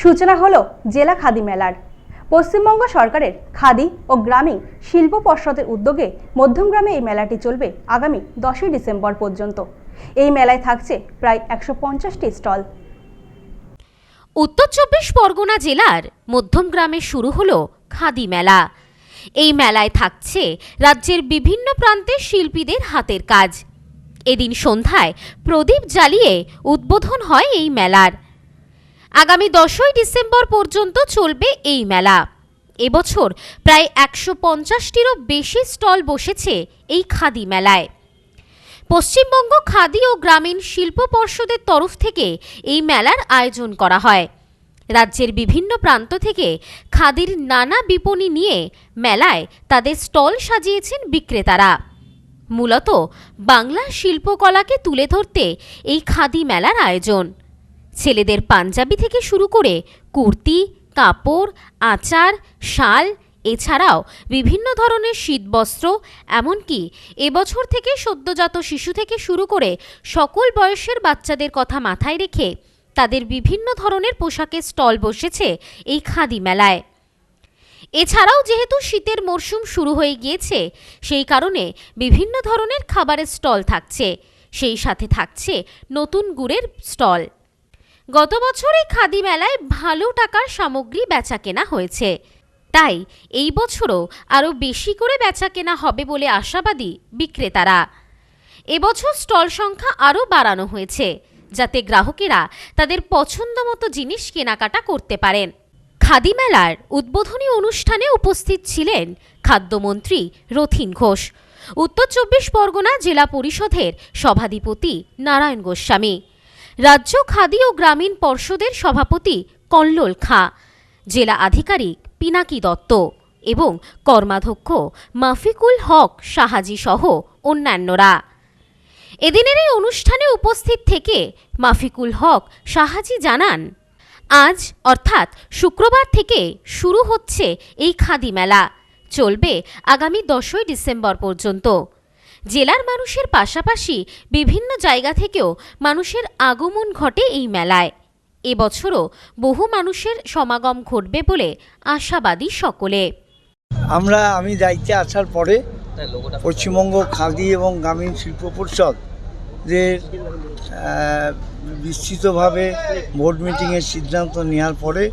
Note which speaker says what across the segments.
Speaker 1: সূচনা হলো জেলা খাদি মেলার। পশ্চিমবঙ্গ সরকারের খাদি ও গ্রামীণ শিল্প পর্ষদের উদ্যোগে মধ্যমগ্রামে এই মেলাটি চলবে আগামী দশই ডিসেম্বর পর্যন্ত। এই মেলায় থাকছে প্রায় একশো পঞ্চাশটি স্টল।
Speaker 2: উত্তর চব্বিশ পরগনা জেলার মধ্যমগ্রামে শুরু হলো খাদি মেলা। এই মেলায় থাকছে রাজ্যের বিভিন্ন প্রান্তের শিল্পীদের হাতের কাজ। এদিন সন্ধ্যায় প্রদীপ জ্বালিয়ে উদ্বোধন হয় এই মেলার। আগামী দশই ডিসেম্বর পর্যন্ত চলবে এই মেলা। এবছর প্রায় একশো পঞ্চাশটিরও বেশি স্টল বসেছে এই খাদি মেলায়। পশ্চিমবঙ্গ খাদি ও গ্রামীণ শিল্প পর্ষদের তরফ থেকে এই মেলার আয়োজন করা হয়। রাজ্যের বিভিন্ন প্রান্ত থেকে খাদির নানা বিপণী নিয়ে মেলায় তাদের স্টল সাজিয়েছেন বিক্রেতারা। মূলত বাংলা শিল্পকলাকে তুলে ধরতে এই খাদি মেলার আয়োজন। ছেলেদের পাঞ্জাবি থেকে শুরু করে কুর্তি, কাপড়, আচার, শাল, এছাড়াও বিভিন্ন ধরনের শীতবস্ত্র, এমনকি এবছর থেকে সদ্যজাত শিশু থেকে শুরু করে সকল বয়সের বাচ্চাদের কথা মাথায় রেখে তাদের বিভিন্ন ধরনের পোশাকের স্টল বসেছে এই খাদি মেলায়। এছাড়াও যেহেতু শীতের মরশুম শুরু হয়ে গিয়েছে, সেই কারণে বিভিন্ন ধরনের খাবারের স্টল থাকছে। সেই সাথে থাকছে নতুন গুড়ের স্টল। গত বছর এই খাদি মেলায় ভালো টাকার সামগ্রী বেচা কেনা হয়েছে। তাই এই বছরও আরও বেশি করে বেচা কেনা হবে বলে আশাবাদী বিক্রেতারা। এবছর স্টল সংখ্যা আরও বাড়ানো হয়েছে, যাতে গ্রাহকেরা তাদের পছন্দ মতো জিনিস কেনাকাটা করতে পারেন। খাদি মেলার উদ্বোধনী অনুষ্ঠানে উপস্থিত ছিলেন খাদ্যমন্ত্রী রথিন ঘোষ, উত্তর চব্বিশ পরগনা জেলা পরিষদের সভাধিপতি নারায়ণ গোস্বামী। রাজ্য খাদি ও গ্রামীণ পর্ষদের সভাপতি কল্লোল খাঁ, জেলা আধিকারিক পিনাকি দত্ত এবং কর্মাধ্যক্ষ মাফিকুল হক সাহাজি সহ অন্যান্যরা। এদিনের এই অনুষ্ঠানে উপস্থিত থেকে মাফিকুল হক সাহাজি জানান, আজ অর্থাৎ শুক্রবার থেকে শুরু হচ্ছে এই খাদি মেলা। চলবে আগামী দশই ডিসেম্বর পর্যন্ত। জেলার মানুষের পাশাপাশি বিভিন্ন জায়গা থেকেও মানুষের আগমন ঘটে এই মেলায়। এবছরও বহু মানুষের সমাগম ঘটবে বলে আশাবাদী সকলে।
Speaker 3: আমরা, আমি দায়িত্বে আসার পরে পশ্চিমবঙ্গ খাদি এবং গ্রামীণ শিল্প পরিষদ যে বিস্তৃতভাবে বোর্ড মিটিংয়ের সিদ্ধান্ত নেওয়ার পরে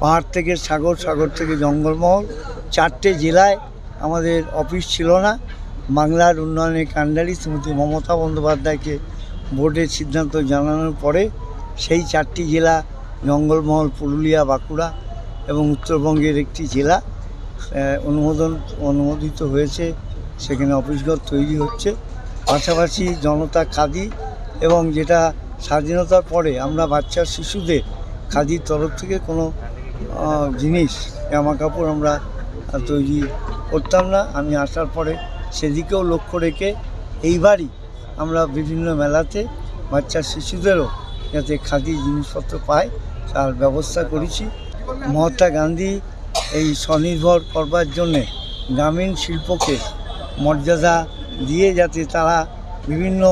Speaker 3: পাহাড় থেকে সাগর সাগর থেকে জঙ্গলমহল, চারটে জেলায় আমাদের অফিস ছিল না। বাংলার উন্নয়নের কাণ্ডারি শ্রীমতী মমতা বন্দ্যোপাধ্যায়কে বোর্ডের সিদ্ধান্ত জানানোর পরে সেই চারটি জেলা, জঙ্গলমহল, পুরুলিয়া, বাঁকুড়া এবং উত্তরবঙ্গের একটি জেলা অনুমোদন, অনুমোদিত হয়েছে। সেখানে অফিসঘর তৈরি হচ্ছে। পাশাপাশি জনতা খাদি এবং যেটা স্বাধীনতার পরে আমরা বাচ্চা শিশুদের খাদির তরফ থেকে কোনো জিনিস, জামা কাপড় আমরা তৈরি করতাম না। আমি আসার পরে সেদিকেও লক্ষ্য রেখে এইবারই আমরা বিভিন্ন মেলাতে বাচ্চা শিশুদেরও যাতে খাদি জিনিসপত্র পায়, তার ব্যবস্থা করেছি। মহাত্মা গান্ধী এই স্বনির্ভর করবার জন্যে গ্রামীণ শিল্পকে মর্যাদা দিয়ে যাতে তারা বিভিন্ন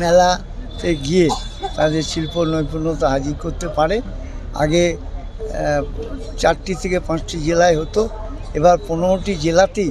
Speaker 3: মেলাতে গিয়ে তাদের শিল্প নৈপুণ্যতা হাজির করতে পারে। আগে চারটি থেকে পাঁচটি জেলায় হতো। এবার পনেরোটি জেলাতেই